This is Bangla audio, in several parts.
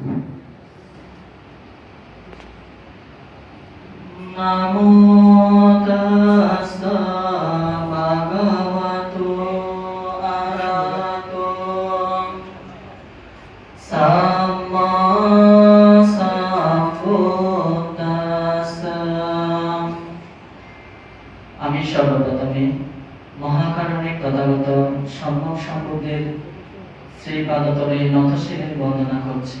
সাম্বুদ্দাস্সা আমি সর্বপ্রথমে মহাকারণিক তথাগত সম্যক সম্পদের শ্রীপাদতলে নতশিরের বন্দনা করছি।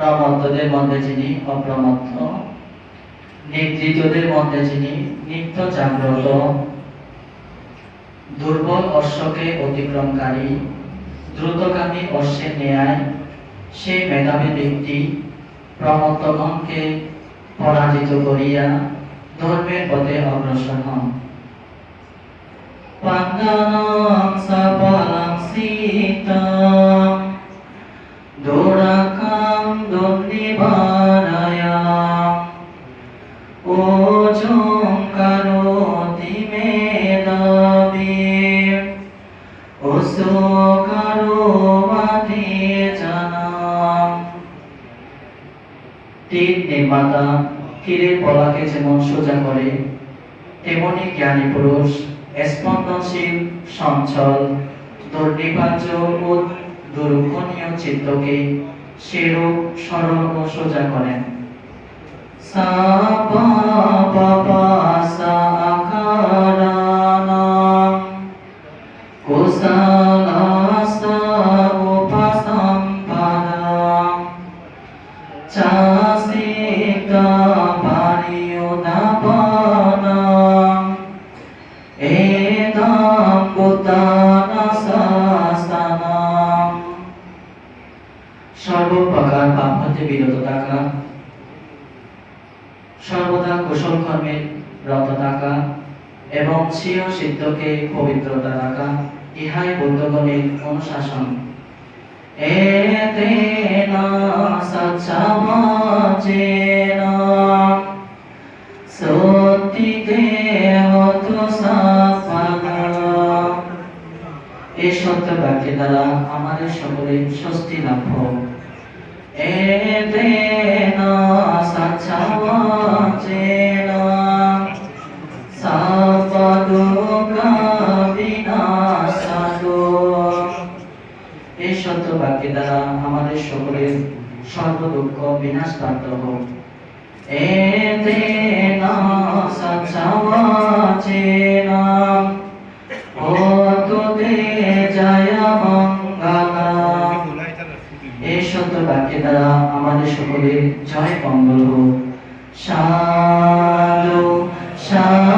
প্রমত্তদের মধ্যে যিনি অপ্রমত্ত নিদ্রিতদের মধ্যে যিনি নিত্য জাগ্রত, দুর্বল অশ্বকে অতিক্রমকারী, দ্রুতগামী অশ্বের ন্যায় সেই মেধাবী ব্যক্তি প্রমত্তগণকে পরাজিত করিয়া ধর্মের পথে অগ্রসর হন। পান্ডানাং সাপালাং সীতাং তীর নির্মাতা তীরের পলাকে যেমন সোজা করে, তেমনি জ্ঞানী পুরুষ, স্পন্দনশীল, সঞ্চল, দুর্নিবার্য ও দুর্গণীয় চিত্তকে সেরূপ সরল ও সোজা করেন। সা হতে বিরত থাকা সর্বদা কুশল কর্মে রত থাকা এবং স্বীয় সিদ্ধকে পবিত্রতা রাখা ইহাই বুদ্ধগণের অনুশাসন হতো এই সত্য বাক্যের দ্বারা আমাদের সকলের স্বস্তি লাভ হোক। এই সত্য বাক্যের দ্বারা আমাদের সকলের সর্বদুঃখ বিনাশ প্রাপ্ত হোক। এতেনা সচ্ছাবাচেনা ওতুতে এই সত্য বাক্যে দ্বারা আমাদের সকলের জয় মঙ্গল হোক। সাধু সাধু